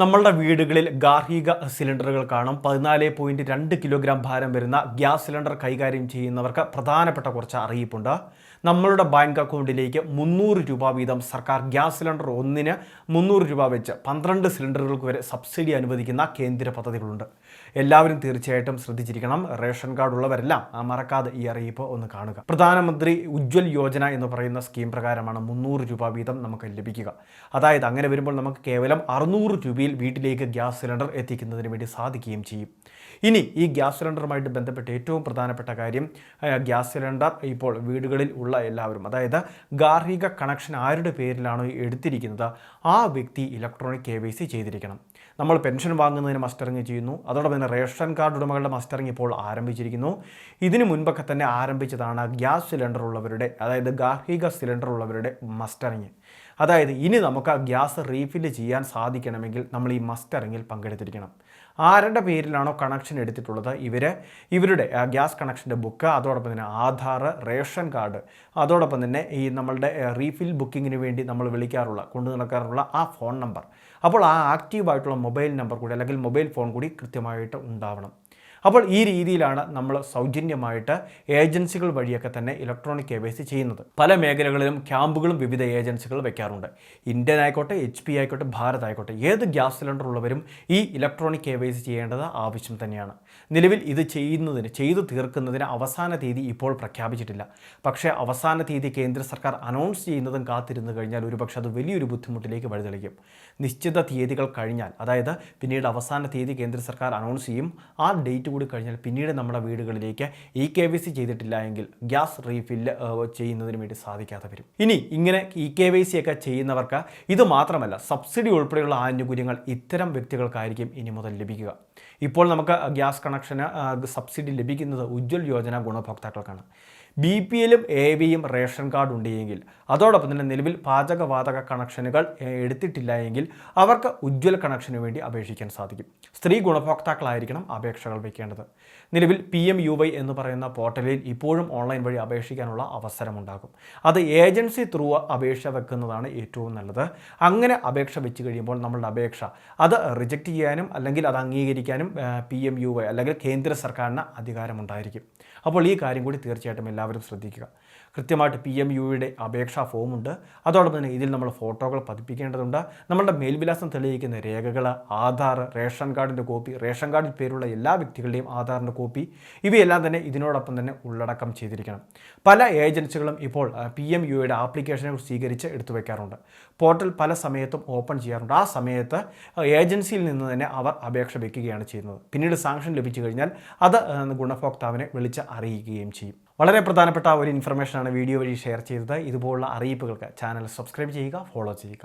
നമ്മളുടെ വീടുകളിൽ ഗാർഹിക സിലിണ്ടറുകൾ കാണും. പതിനാല് പോയിന്റ് രണ്ട് കിലോഗ്രാം ഭാരം വരുന്ന ഗ്യാസ് സിലിണ്ടർ കൈകാര്യം ചെയ്യുന്നവർക്ക് പ്രധാനപ്പെട്ട കുറച്ച് അറിയിപ്പുണ്ട്. നമ്മളുടെ ബാങ്ക് അക്കൗണ്ടിലേക്ക് മുന്നൂറ് രൂപ വീതം സർക്കാർ ഗ്യാസ് സിലിണ്ടർ ഒന്നിന് മുന്നൂറ് രൂപ വെച്ച് പന്ത്രണ്ട് സിലിണ്ടറുകൾക്ക് വരെ സബ്സിഡി അനുവദിക്കുന്ന കേന്ദ്ര പദ്ധതികളുണ്ട്. എല്ലാവരും തീർച്ചയായിട്ടും ശ്രദ്ധിച്ചിരിക്കണം. റേഷൻ കാർഡ് ഉള്ളവരെല്ലാം മറക്കാതെ ഈ അറിയിപ്പ് ഒന്ന് കാണുക. പ്രധാനമന്ത്രി ഉജ്ജ്വൽ യോജന എന്ന് പറയുന്ന സ്കീം പ്രകാരമാണ് മുന്നൂറ് രൂപ വീതം നമുക്ക് ലഭിക്കുക. അതായത് അങ്ങനെ വരുമ്പോൾ നമുക്ക് കേവലം അറുന്നൂറ് രൂപയിൽ വീട്ടിലേക്ക് ഗ്യാസ് സിലിണ്ടർ എത്തിക്കുന്നതിന് വേണ്ടി സാധിക്കുകയും ചെയ്യും. ഇനി ഈ ഗ്യാസ് സിലിണ്ടറുമായിട്ട് ബന്ധപ്പെട്ട് ഏറ്റവും പ്രധാനപ്പെട്ട കാര്യം ഗ്യാസ് സിലിണ്ടർ ഇപ്പോൾ വീടുകളിൽ ഉള്ള എല്ലാവരും അതായത് ഗാർഹിക കണക്ഷൻ ആരുടെ പേരിലാണോ എടുത്തിരിക്കുന്നത് ആ വ്യക്തി ഇലക്ട്രോണിക് കെ വൈ സി ചെയ്തിരിക്കണം. നമ്മൾ പെൻഷൻ വാങ്ങുന്നതിന് മസ്റ്ററിങ് ചെയ്യുന്നു. അതോടൊപ്പം തന്നെ റേഷൻ കാർഡ് ഉടമകളുടെ മസ്റ്ററിങ് ഇപ്പോൾ ആരംഭിച്ചിരിക്കുന്നു. ഇതിനു മുൻപൊക്കെ തന്നെ ആരംഭിച്ചതാണ് ഗ്യാസ് സിലിണ്ടർ ഉള്ളവരുടെ അതായത് ഗാർഹിക സിലിണ്ടർ ഉള്ളവരുടെ മസ്റ്ററിങ്. അതായത് ഇനി നമുക്ക് ആ ഗ്യാസ് റീഫില്ല് ചെയ്യാൻ സാധിക്കണമെങ്കിൽ നമ്മൾ ഈ മസ്റ്ററിങ്ങിൽ പങ്കെടുത്തിരിക്കണം. ആരുടെ പേരിലാണോ കണക്ഷൻ എടുത്തിട്ടുള്ളത്? ഇവർ ഇവരുടെ ഗ്യാസ് കണക്ഷന്റെ ബുക്ക് അതോടൊപ്പം തന്നെ ആധാർ റേഷൻ കാർഡ് അതോടൊപ്പം തന്നെ ഈ നമ്മളുടെ റീഫിൽ ബുക്കിങ്ങിന് വേണ്ടി നമ്മൾ വിളിക്കാറുള്ള കൊണ്ടു നടക്കാറുള്ള ആ ഫോൺ നമ്പർ. അപ്പോൾ ആ ആക്റ്റീവായിട്ടുള്ള മൊബൈൽ നമ്പർ കൂടി അല്ലെങ്കിൽ മൊബൈൽ ഫോൺ കൂടി കൃത്യമായിട്ട് ഉണ്ടാവണം. അപ്പോൾ ഈ രീതിയിലാണ് നമ്മൾ സൗജന്യമായിട്ട് ഏജൻസികൾ വഴിയൊക്കെ തന്നെ ഇലക്ട്രോണിക് കെ വൈ സി ചെയ്യുന്നത്. പല മേഖലകളിലും ക്യാമ്പുകളും വിവിധ ഏജൻസികൾ വെക്കാറുണ്ട്. ഇന്ത്യൻ ആയിക്കോട്ടെ എച്ച് പി ആയിക്കോട്ടെ ഭാരത് ആയിക്കോട്ടെ ഏത് ഗ്യാസ് സിലിണ്ടർ ഉള്ളവരും ഈ ഇലക്ട്രോണിക് കെ വൈ സി ചെയ്യേണ്ടത് ആവശ്യം തന്നെയാണ്. നിലവിൽ ഇത് ചെയ്യുന്നതിന് ചെയ്തു തീർക്കുന്നതിന് അവസാന തീയതി ഇപ്പോൾ പ്രഖ്യാപിച്ചിട്ടില്ല. പക്ഷേ അവസാന തീയതി കേന്ദ്ര സർക്കാർ അനൗൺസ് ചെയ്യുന്നതും കാത്തിരുന്നു കഴിഞ്ഞാൽ ഒരുപക്ഷെ അത് വലിയൊരു ബുദ്ധിമുട്ടിലേക്ക് വഴിതെളിക്കും. നിശ്ചിത തീയതികൾ കഴിഞ്ഞാൽ അതായത് പിന്നീട് അവസാന തീയതി കേന്ദ്ര സർക്കാർ അനൗൺസ് ചെയ്യും ആ ഡേറ്റ് കൂടി കഴിഞ്ഞാൽ പിന്നീട് നമ്മുടെ വീടുകളിലേക്ക് ഇ കെ വൈ സി ചെയ്തിട്ടില്ല എങ്കിൽ ഗ്യാസ് റീഫില്ല് ചെയ്യുന്നതിന് വേണ്ടി സാധിക്കാതെ വരും. ഇനി ഇങ്ങനെ ഇ കെ വൈ സി ഒക്കെ ചെയ്യുന്നവർക്ക് ഇത് മാത്രമല്ല സബ്സിഡി ഉൾപ്പെടെയുള്ള ആനുകൂല്യങ്ങൾ ഇത്തരം വ്യക്തികൾക്കായിരിക്കും ഇനി മുതൽ ലഭിക്കുക. ഇപ്പോൾ നമുക്ക് ഗ്യാസ് കണക്ഷന് സബ്സിഡി ലഭിക്കുന്നത് ഉജ്ജ്വൽ യോജന ഗുണഭോക്താക്കൾക്കാണ്. ബി പി എല്ലും എ വിയും റേഷൻ കാർഡ് ഉണ്ടെങ്കിൽ അതോടൊപ്പം തന്നെ നിലവിൽ പാചകവാതക കണക്ഷനുകൾ എടുത്തിട്ടില്ല എങ്കിൽ അവർക്ക് ഉജ്ജ്വൽ കണക്ഷന് വേണ്ടി അപേക്ഷിക്കാൻ സാധിക്കും. സ്ത്രീ ഗുണഭോക്താക്കളായിരിക്കണം അപേക്ഷകൾ വയ്ക്കേണ്ടത് നിലവിൽ പി എം യു വൈ എന്ന് പറയുന്ന പോർട്ടലിൽ ഇപ്പോഴും ഓൺലൈൻ വഴി അപേക്ഷിക്കാനുള്ള അവസരമുണ്ടാകും. അത് ഏജൻസി ത്രൂ അപേക്ഷ വെക്കുന്നതാണ് ഏറ്റവും നല്ലത്. അങ്ങനെ അപേക്ഷ വെച്ച് കഴിയുമ്പോൾ നമ്മളുടെ അപേക്ഷ അത് റിജക്റ്റ് ചെയ്യാനും അല്ലെങ്കിൽ അത് അംഗീകരിക്കാനും പി എം യു വൈ അല്ലെങ്കിൽ കേന്ദ്ര സർക്കാരിന് അധികാരമുണ്ടായിരിക്കും. അപ്പോൾ ഈ കാര്യം കൂടി തീർച്ചയായിട്ടും എല്ലാവരും ശ്രദ്ധിക്കുക. കൃത്യമായിട്ട് പി എം യുയുടെ അപേക്ഷാ ഫോമുണ്ട്. അതോടൊപ്പം തന്നെ ഇതിൽ നമ്മൾ ഫോട്ടോകൾ പതിപ്പിക്കേണ്ടതുണ്ട്. നമ്മളുടെ മേൽവിലാസം തെളിയിക്കുന്ന രേഖകൾ ആധാർ റേഷൻ കാർഡിന്റെ കോപ്പി റേഷൻ കാർഡിൽ പേരുള്ള എല്ലാ വ്യക്തികളുടെയും ആധാറിന്റെ കോപ്പി ഇവയെല്ലാം തന്നെ ഇതിനോടൊപ്പം തന്നെ ഉള്ളടക്കം ചെയ്തിരിക്കണം. പല ഏജൻസികളും ഇപ്പോൾ പി എം യുയുടെ ആപ്ലിക്കേഷനെ സ്വീകരിച്ച് എടുത്തു വയ്ക്കാറുണ്ട് പോർട്ടൽ പല സമയത്തും ഓപ്പൺ ചെയ്യാറുണ്ട്. ആ സമയത്ത് ഏജൻസിയിൽ നിന്ന് തന്നെ അവർ അപേക്ഷ വയ്ക്കുകയാണ് ചെയ്യുന്നത്. പിന്നീട് സാങ്ഷൻ ലഭിച്ചു കഴിഞ്ഞാൽ അത് ഗുണഭോക്താവിനെ വിളിച്ച് അറിയിക്കുകയും ചെയ്യും. വളരെ പ്രധാനപ്പെട്ട ഒരു ഇൻഫർമേഷനാണ് വീഡിയോ വഴി ഷെയർ ചെയ്തത്. ഇതുപോലുള്ള അറിയിപ്പുകൾക്ക് ചാനൽ സബ്സ്ക്രൈബ് ചെയ്യുക ഫോളോ ചെയ്യുക.